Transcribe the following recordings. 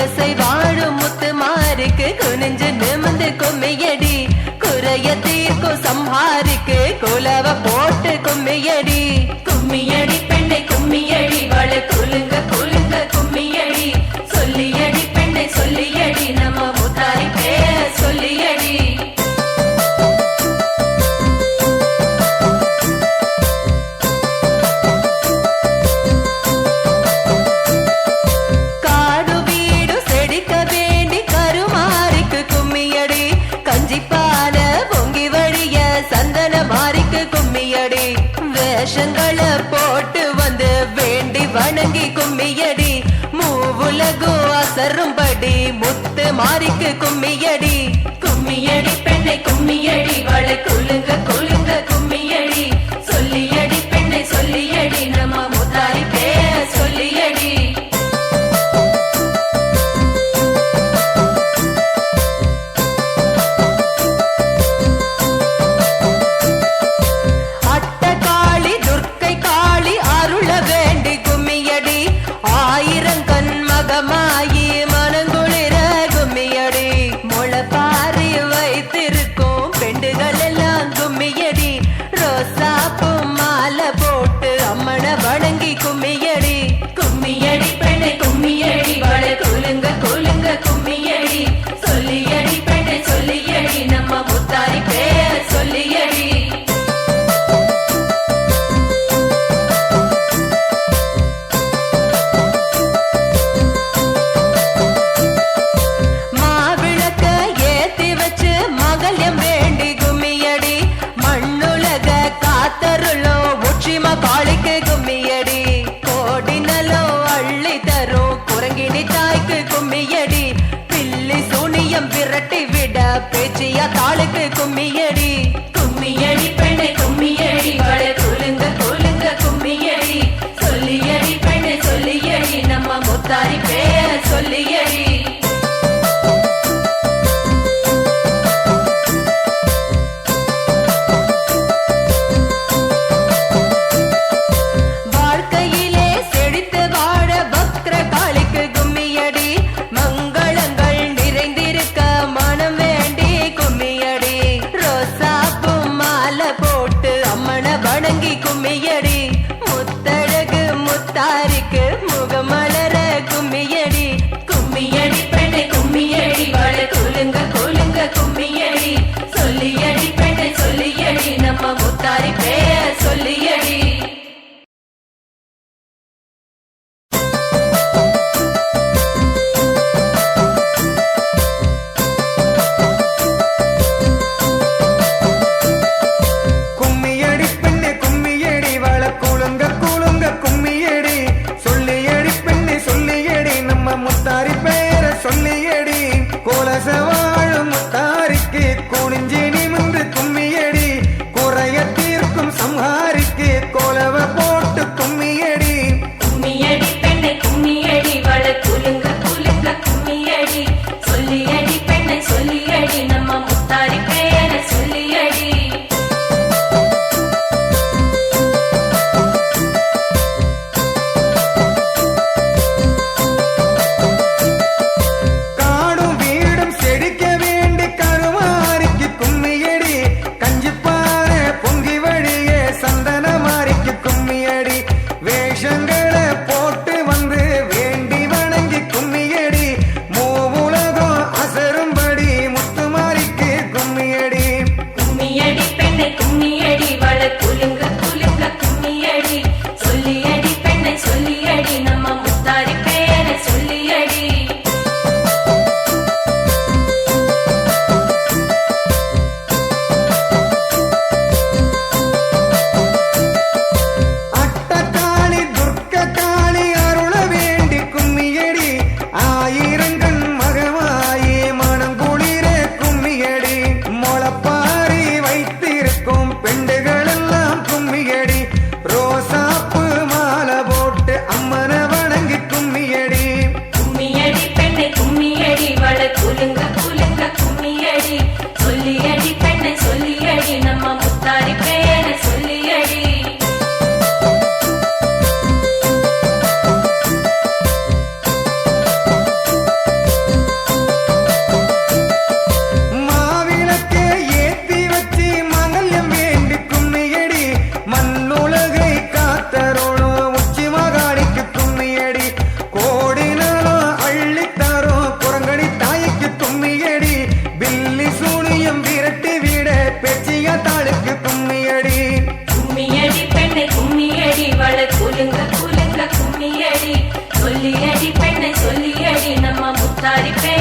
குலசை வாழும் முத்து முத்துமாருக்கு. குனிஞ்சு நிமிந்து கும்மியடி. குறைய தீர்க்கும் சம்ஹாரிக்கு. குலவ போட்டு அசரும்படி முத்து மாரிக்கு கும்மியடி. கும்மியடி பெண்ணை கும்மியடி வள குலுங்க குலுங்க கும்மியடி. சொல்லியடி பெண்ணை சொல்லியடி நம்ம முத்தாரி பேர சொல்லியடி. அட்டகாளி மகள்யம் வேண்டி கும்மியடி மண்ணுலக காத்தருளோ உச்சிம காளிக்கு கும்மியடி கோடி நலோ அள்ளி தரும் குரங்கினி தாய்க்கு கும்மியடி பில்லி சூனியம் விரட்டி விட பேச்சியா தாளுக்கு கும்மி Daddy Pink.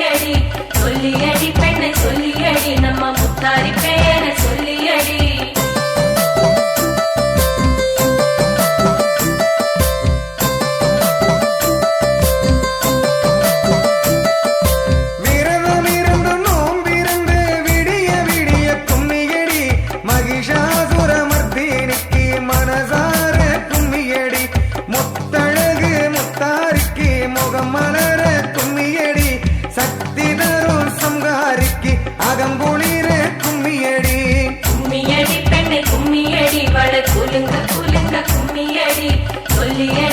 ஒலியடி ஒலியடி the end.